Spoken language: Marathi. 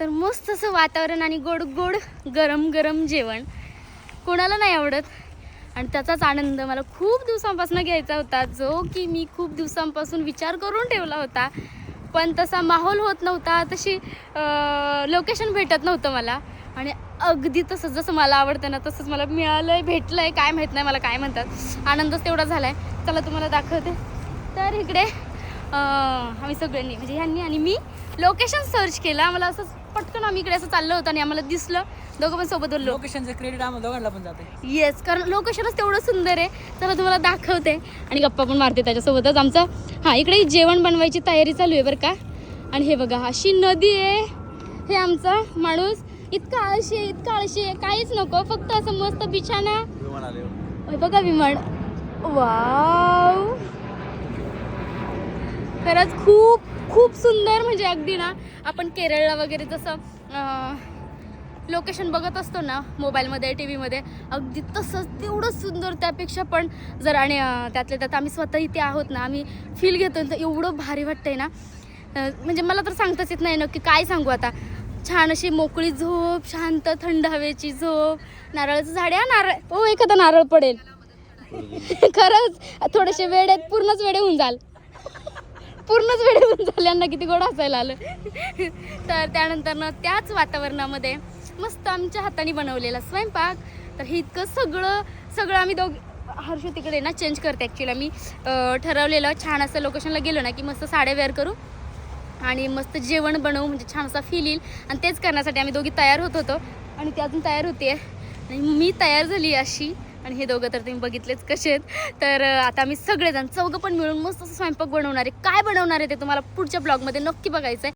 तर मस्त असं वातावरण आणि गोड गोड गरम गरम जेवण. कोणाला नाही आवडत. आणि त्याचाच आनंद मला खूप दिवसांपासून घ्यायचा होता जो की मी खूप दिवसांपासून विचार करून ठेवला होता. पण तसा माहोल होत नव्हता तशी लोकेशन भेटत नव्हतं मला. आणि अगदी तसं जसं मला आवडतं ना तसंच मला मिळालं आहे भेटलं आहे काय माहीत नाही मला काय म्हणतात. आनंदच तेवढा झाला आहे चला तुम्हाला दाखवते. तर इकडे आम्ही सगळ्यांनी म्हणजे ह्यांनी आणि मी लोकेशन सर्च केलं. आम्हाला असं पटकन आम्ही इकडे असं चाललं होतं आणि आम्हाला दिसलं. दोघं पण सोबत बोललो. लोकेशनचं क्रेडिट आम्हाला दोघांना पण जाते येस कारण लोकेशनच तेवढं सुंदर आहे. चला तुम्हाला दाखवते. आणि गप्पा पण मारते त्याच्यासोबतच. आमचं हां इकडे जेवण बनवायची तयारी चालू आहे बरं का? आणि हे बघा अशी नदी आहे. हे आमचा माणूस. इतका आळशी आहे इतका आळशी आहे. काहीच नको फक्त असं मस्त बिछाना. बघा विमान. वाव खरंच खूप खूप सुंदर म्हणजे अगदी ना आपण केरळला वगैरे जसं लोकेशन बघत असतो ना मोबाईलमध्ये टी व्हीमध्ये अगदी तसंच तेवढं सुंदर त्यापेक्षा पण जर आणि त्यातल्या त्यात आम्ही स्वतः इथे आहोत ना आम्ही फील घेतो तर एवढं भारी वाटतंय ना. म्हणजे मला तर सांगताच येत नाही नक्की काय सांगू आता. छान अशी मोकळी झोप शांत थंड हवेची झोप नारळाचं झाड आहे हा, नारळ हो एखादा नारळ पडेल. खरंच थोडेसे वेळेत पूर्णच वेळे होऊन जाल. पूर्णच वेळ होऊन किती गोड हसायला आलं. तर त्यानंतर ना त्याच वातावरणामध्ये मस्त आमच्या हाताने बनवलेला स्वयंपाक. तर हे इतकं सगळं सगळं आम्ही दोघ हर्ष तिकडे ना चेंज करते ॲक्च्युली आम्ही. ठरवलेलं छान असं लोकेशनला गेलो ना की मस्त साड्या वेअर करू. आणि मस्त जेवण बनवू म्हणजे छान असा फील येईल. आणि तेच करण्यासाठी आम्ही दोघी तयार होत होतो. आणि ती अजून तयार होते आणि मी तयार झाली अशी. आणि हे दोघं तर तुम्ही बघितलेच कसे आहेत. तर आता आम्ही सगळेजण चौघं पण मिळून मस्त असं स्वयंपाक बनवणार आहे. काय बनवणार आहे ते तुम्हाला पुढच्या ब्लॉगमध्ये नक्की बघायचं आहे